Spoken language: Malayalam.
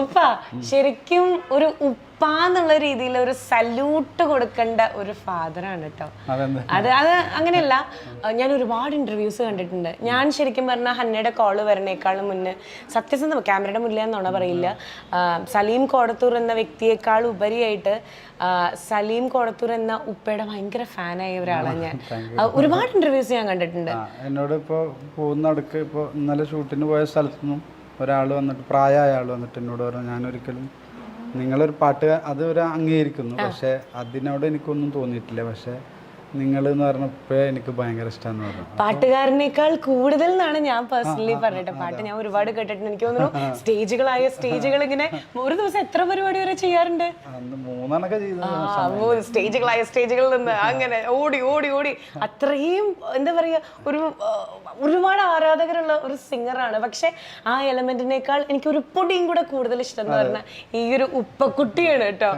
ഉപ്പ ശരിക്കും ഒരു ഉപ്പാന്നുള്ള രീതിയിൽ ഒരു സല്യൂട്ട് കൊടുക്കേണ്ട ഒരു ഫാദറാണ് കേട്ടോ അത് അത് അങ്ങനെയല്ല. ഞാൻ ഒരുപാട് ഇന്റർവ്യൂസ് കണ്ടിട്ടുണ്ട്. ഞാൻ ശരിക്കും പറഞ്ഞാൽ ഹന്നയുടെ കോൾ വരണേക്കാളും മുന്നേ സത്യസന്ധ ക്യാമറയുടെ മുന്നിൽ നുണ പറയില്ല. സലീം കോടത്തൂർ എന്ന വ്യക്തിയേക്കാൾ ഉപരിയായിട്ട് സലീം കോടത്തൂർ എന്ന ഉപ്പയുടെ ഭയങ്കര ഫാനായ ഒരാളാണ് ഞാൻ. ഒരുപാട് ഇന്റർവ്യൂസ് ഞാൻ കണ്ടിട്ടുണ്ട്. എന്നോട് ഇപ്പോ പോകുന്ന അടുക്ക് ഇപ്പോൾ ഇന്നലെ ഷൂട്ടിന് പോയ സ്ഥലത്തു നിന്നും ഒരാൾ വന്നിട്ട് പ്രായമായ ആൾ വന്നിട്ട് എന്നോട് പറഞ്ഞു ഞാനൊരിക്കലും നിങ്ങളൊരു പാട്ട് അത് ഒരു അംഗീകരിക്കുന്നു. പക്ഷേ അതിനോട് എനിക്കൊന്നും തോന്നിയിട്ടില്ല. പക്ഷേ നിങ്ങൾ എന്ന് പറഞ്ഞപ്പോ എനിക്ക് ഭയങ്കര ഇഷ്ടം പറഞ്ഞു. പാട്ടുകാരനേക്കാൾ കൂടുതൽ എന്നാണ് ഞാൻ പേഴ്സണലി പറഞ്ഞിട്ട് പാട്ട് ഞാൻ ഒരുപാട് കേട്ടിട്ടുണ്ട്. എനിക്ക് തോന്നുന്നു സ്റ്റേജുകളായ സ്റ്റേജുകൾ ഇങ്ങനെ ഒരു ദിവസം എത്ര പരിപാടി വരെ ചെയ്യാറുണ്ട്? മൂന്നെണ്ണൊക്കെ സ്റ്റേജുകളായ സ്റ്റേജുകളിൽ നിന്ന് അങ്ങനെ ഓടി ഓടി ഓടി. അത്രയും എന്താ പറയുക ഒരു ഒരുപാട് ആരാധകരുള്ള ഒരു സിംഗറാണ് പക്ഷെ ആ എലമെന്റിനേക്കാൾ എനിക്ക് ഒരു പൊടിയും കൂടെ കൂടുതൽ ഇഷ്ടം എന്ന് പറഞ്ഞാൽ ഈ ഒരു ഉപ്പക്കുട്ടിയാണ് കേട്ടോ.